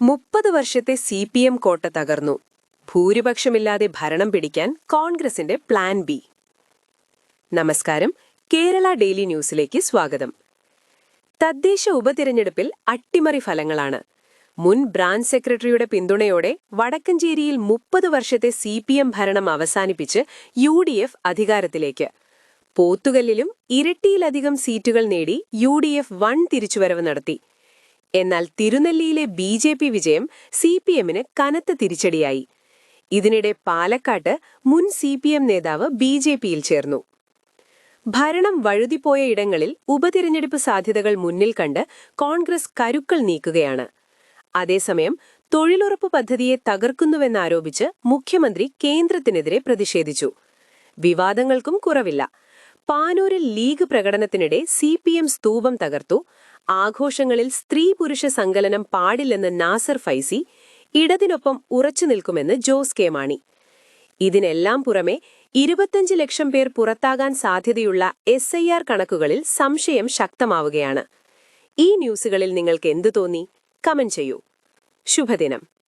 മുപ്പത് വർഷത്തെ C P M കോട്ട തകർന്നു. ഭൂരിപക്ഷമില്ലാതെ ഭരണം പിടിക്കാൻ കോൺഗ്രസിന്റെ പ്ലാൻ ബി. നമസ്കാരം. കേരള ഡെയിലി ന്യൂസിലേക്ക് സ്വാഗതം. തദ്ദേശ ഉപതിരഞ്ഞെടുപ്പിൽ അട്ടിമറി ഫലങ്ങളാണ്. മുൻ ബ്രാഞ്ച് സെക്രട്ടറിയുടെ പിന്തുണയോടെ വടക്കഞ്ചേരിയിൽ മുപ്പത് വർഷത്തെ സി പി എം ഭരണം അവസാനിപ്പിച്ച് യു ഡി എഫ് അധികാരത്തിലേക്ക്. പോത്തുകല്ലിലും ഇരട്ടിയിലധികം സീറ്റുകൾ നേടി യു ഡി എഫ് വൺ തിരിച്ചുവരവ് നടത്തി. എന്നാൽ തിരുനെല്ലിയിലെ ബി ജെ പി വിജയം സി പി എമ്മിന് കനത്ത തിരിച്ചടിയായി. ഇതിനിടെ പാലക്കാട്ട് മുൻ സി പി എം നേതാവ് ബി ജെ പിയിൽ ചേർന്നു. ഭരണം വഴുതിപ്പോയ ഇടങ്ങളിൽ ഉപതിരഞ്ഞെടുപ്പ് സാധ്യതകൾ മുന്നിൽ കണ്ട് കോൺഗ്രസ് കരുക്കൾ നീക്കുകയാണ്. അതേസമയം തൊഴിലുറപ്പ് പദ്ധതിയെ തകർക്കുന്നുവെന്നാരോപിച്ച് മുഖ്യമന്ത്രി കേന്ദ്രത്തിനെതിരെ പ്രതിഷേധിച്ചു. വിവാദങ്ങൾക്കും കുറവില്ല. പാനൂരിൽ ലീഗ് പ്രകടനത്തിനിടെ സി പി എം സ്തൂപം തകർത്തു. ആഘോഷങ്ങളിൽ സ്ത്രീ പുരുഷ സങ്കലനം പാടില്ലെന്ന് നാസർ ഫൈസി ഇടതിനൊപ്പം ഉറച്ചു നിൽക്കുമെന്ന് ജോസ് കെ മാണി. ഇതിനെല്ലാം പുറമെ ഇരുപത്തഞ്ച് ലക്ഷം പേർ പുറത്താകാൻ സാധ്യതയുള്ള എസ് ഐ ആർ കണക്കുകളിൽ സംശയം ശക്തമാവുകയാണ്. ഈ ന്യൂസുകളിൽ നിങ്ങൾക്ക് എന്തു തോന്നി? കമന്റ് ചെയ്യൂ. ശുഭദിനം.